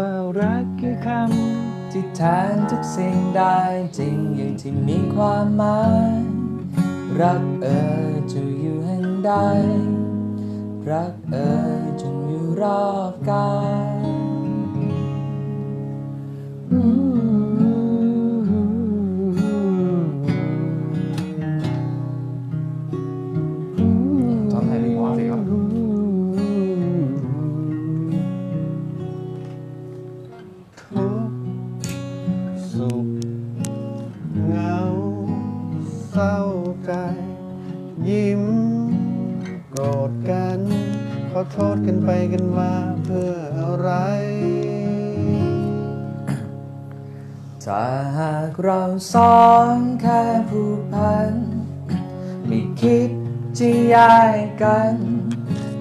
ว่ารักคือคที่แทนทุกสิ่งได้จริงอย่างที่มีความหมาย รักเอ่ยจะอยู่แห่งใด รักเอ่ยจงอยู่รอบกาย mm อโทษกันไปกันมาเพื่ออะไรถ้าหากเราสองแค่ผูกพัน ไม่คิดจะย้ายกัน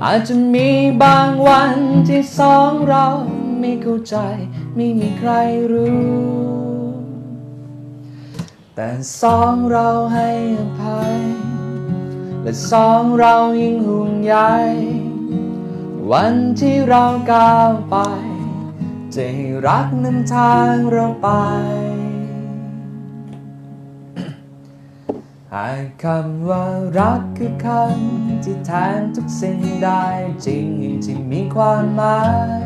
อาจจะมีบางวันที่สองเราไม่เข้าใจ ไม่มีใครรู้ แต่สองเราให้อภัย และสองเรายิ่งห่วงใย วันที่เราก้าวไป จะให้รักนำทางเราไป หากคำว่ารักคือคำที่แทนทุกสิ่งได้จริงที่มีความหมาย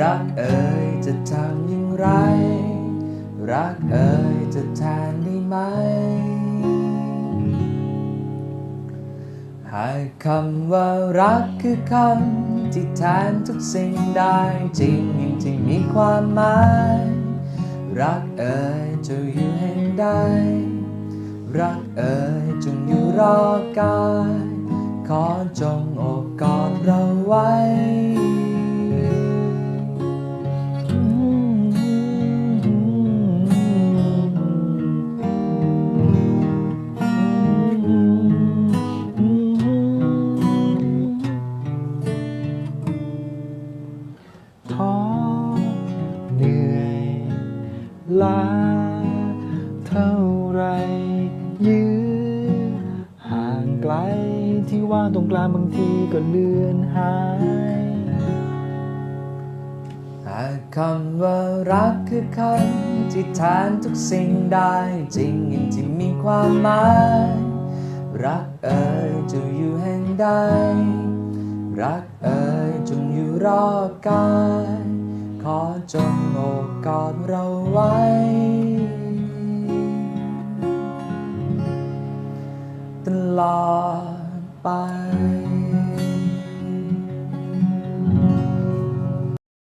รักเอ่ยจะทำอย่างไร รักเอ่ยจะแทนได้ไหมหากคำว่ารักคือคำ ที่แทนทุกสิ่งได้จริงอย่างที่มีความหมาย รักเอ่ยจะอยู่แห่งใดรักเอ่ยจงอยู่รอกาย ขอจงอบกอดเราไว้ ล้า เท่าไรยื้อห่างไกลที่ว่างตรงกลางบางทีก็เลือนหายหากคำว่ารักคือคำที่แทนทุกสิ่งได้จริงอย่างที่มีความหมาย รักเอ่ยจะอยู่แห่งใด รักเอ่ยจงอยู่รอบกาย ขอจงโอบกอดเราไว้ ตลอดไป